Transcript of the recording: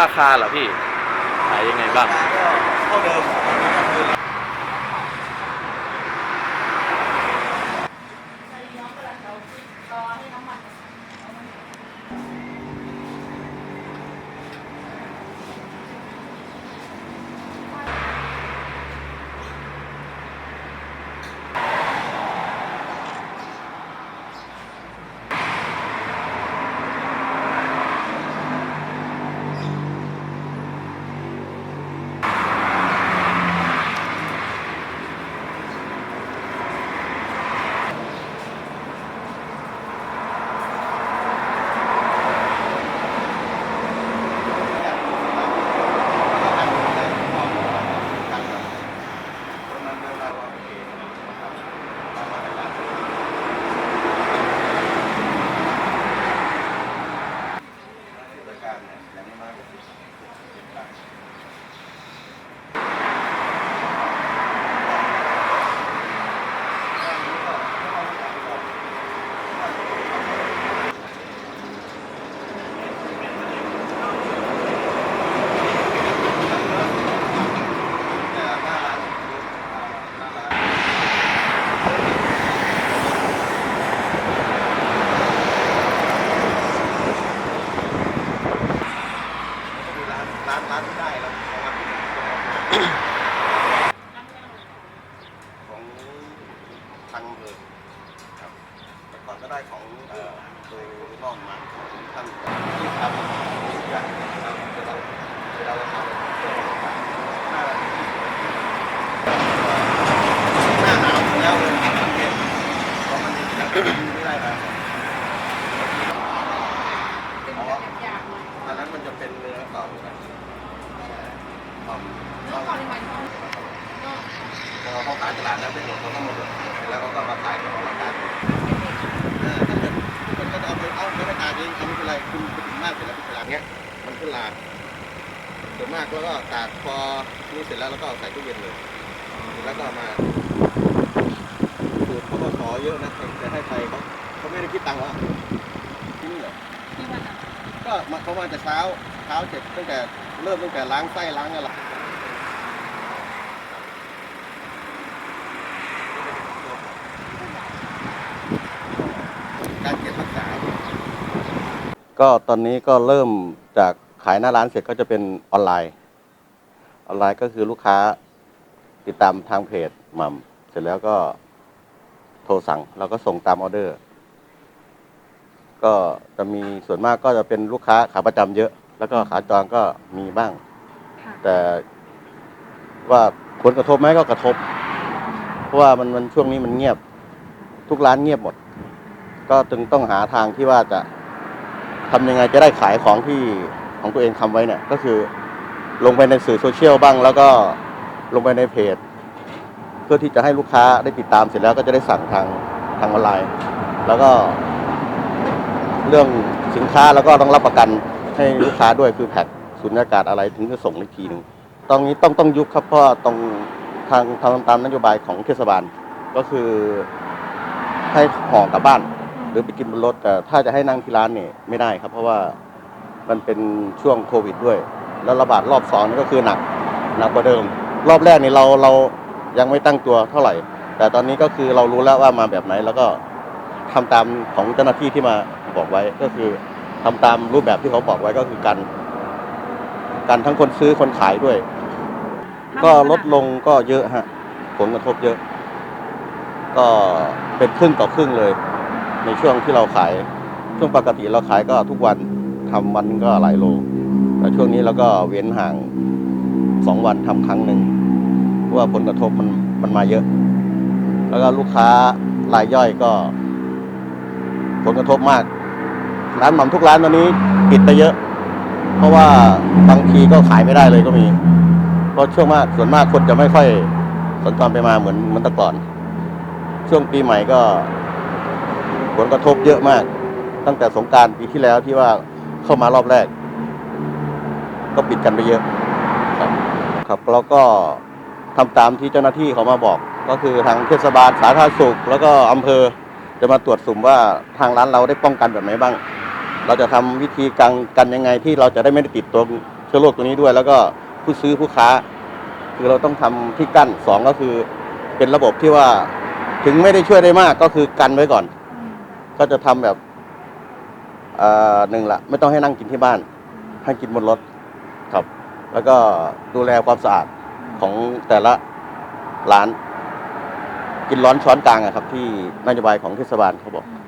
ราคาเหรอพี่ ขายยังไงบ้าง เท่าเดิม ร้านร้านที่ได้แล้วของวันที่ของทางอำเภอครับแต่ก่อนก็ได้ของเอ่อโดยร่องมาของท่านที่ทำทุกอย่างครับเวลาเวลาเราทำหน้าหน้าหนาวแล้วเลยสังเกตเพราะมันยังไม่ได้แล้วอันนั้นมันจะเป็นเนื้อเก่าครับครับพอ เขาขายตลาดแล้วเป็นหมดเขาก็มดเลยแล้วเขาก็มาขายในราคาเออถ้าเกิดมันก็จะเอาไปเอาไปราคาเองทำไม่เป็นไรคุณไปถึงมากเสร็จแล้วเป็นเวลาเนี้ยมันขึ้นลาส่วนมากแล้วก็ตากพอนี่เสร็จแล้วแล้วก็ใส่ตู้เย็นเลยแล้วก็มาสูตรเขาก็ขอเยอะนะแต่ให้ไปเขาเขาไม่ได้คิดตังค์หรอที่นี่เหรอก็มาเขามาแต่เช้าเช้าเสร็จตั้งแต่เริ่มตั้งแต่ล้างไส้ล้างอะไรเก็บรักษา ก็ตอนนี้ก็เริ่มจากขายหน้าร้านเสร็จก็จะเป็นออนไลน์ ออนไลน์ก็คือลูกค้าติดตามทางเพจหม่ำเสร็จแล้วก็โทรสั่งเราก็ส่งตามออเดอร์ ก็จะมีส่วนมากก็จะเป็นลูกค้าขาประจำเยอะ แล้วก็ขาจรก็มีบ้าง ค่ะแต่ว่าผลกระทบไหมก็กระทบ เพราะว่ามันมันช่วงนี้มันเงียบ ทุกร้านเงียบหมด ก็จึงต้องหาทางที่ว่าจะ ทำยังไงจะได้ขายของที่ของตัวเองทำไว้เนี่ยก็คือลงไปในสื่อโซเชียลบ้าง แล้วก็ลงไปในเพจ เพื่อที่จะให้ลูกค้าได้ติดตามเสร็จแล้วก็จะได้สั่งทางทางออนไลน์ แล้วก็ เรื่องสินค้าแล้วก็ต้องรับประกันให้ลูกค้าด้วยคือแพ็คสุญญากาศอะไรถึงจะส่งอีกทีหนึ่งตรงนี้ต้องต้องยุบครับเพราะตรงทางทำตามนโยบายของเทศบาล ก็คือให้ห่อกลับบ้าน หรือไปกินบนรถแต่ถ้าจะให้นั่งที่ร้านเนี่ยไม่ได้ครับ เพราะว่ามันเป็นช่วงโควิดด้วย แล้วระบาดรอบสองนี่ก็คือหนักหนักกว่าเดิม รอบแรกนี่เราเรายังไม่ตั้งตัวเท่าไหร่ แต่ตอนนี้ก็คือเรารู้แล้วว่ามาแบบไหน แล้วก็ทำตามของเจ้าหน้าที่ที่มาบอกไว้ก็คือทำตามรูปแบบที่เขาบอกไว้ก็คือกันกันทั้งคนซื้อคนขายด้วย ก็ลดลงก็เยอะฮะผลกระทบเยอะ ก็เป็นครึ่งต่อครึ่งเลย ในช่วงที่เราขาย ช่วงปกติเราขายก็ทุกวันทำวันก็หลายโล แต่ช่วงนี้เราก็เว้นห่างสองวันทำครั้งหนึ่งเพราะว่าผลกระทบมันมันมาเยอะ แล้วก็ลูกค้ารายย่อยก็ ผลกระทบมาก ร้านหม่ำทุกร้านตอนนี้ปิดไปเยอะ เพราะว่าบางทีก็ขายไม่ได้เลยก็มี เพราะช่วงมากส่วนมากคนจะไม่ค่อยสัญจรไปมาเหมือนเหมือนแต่ก่อน ช่วงปีใหม่ก็ ผลกระทบเยอะมาก ตั้งแต่สงการปีที่แล้วที่ว่าเข้ามารอบแรก ก็ปิดกันไปเยอะครับครับแล้วก็ทำตามที่เจ้าหน้าที่เขามาบอก ก็คือทางเทศบาลสาธารณสุข แล้วก็อำเภอจะมาตรวจสุ่มว่าทางร้านเราได้ป้องกันแบบไหนบ้าง เราจะทำวิธีกันกันยังไงที่เราจะได้ไม่ได้ติดตัวเชื้อโรคตัวนี้ด้วย แล้วก็ผู้ซื้อผู้ค้า คือเราต้องทำที่กั้นสองก็คือเป็นระบบที่ว่าถึงไม่ได้ช่วยได้มากก็คือกันไว้ก่อน ก็จะทำแบบเอ่อหนึ่งละไม่ต้องให้นั่งกินที่บ้าน ให้กินบนรถครับ แล้วก็ดูแลความสะอาดของแต่ละร้าน กินร้อนช้อนกลางอะครับ ที่นโยบายของเทศบาลเขาบอกอืม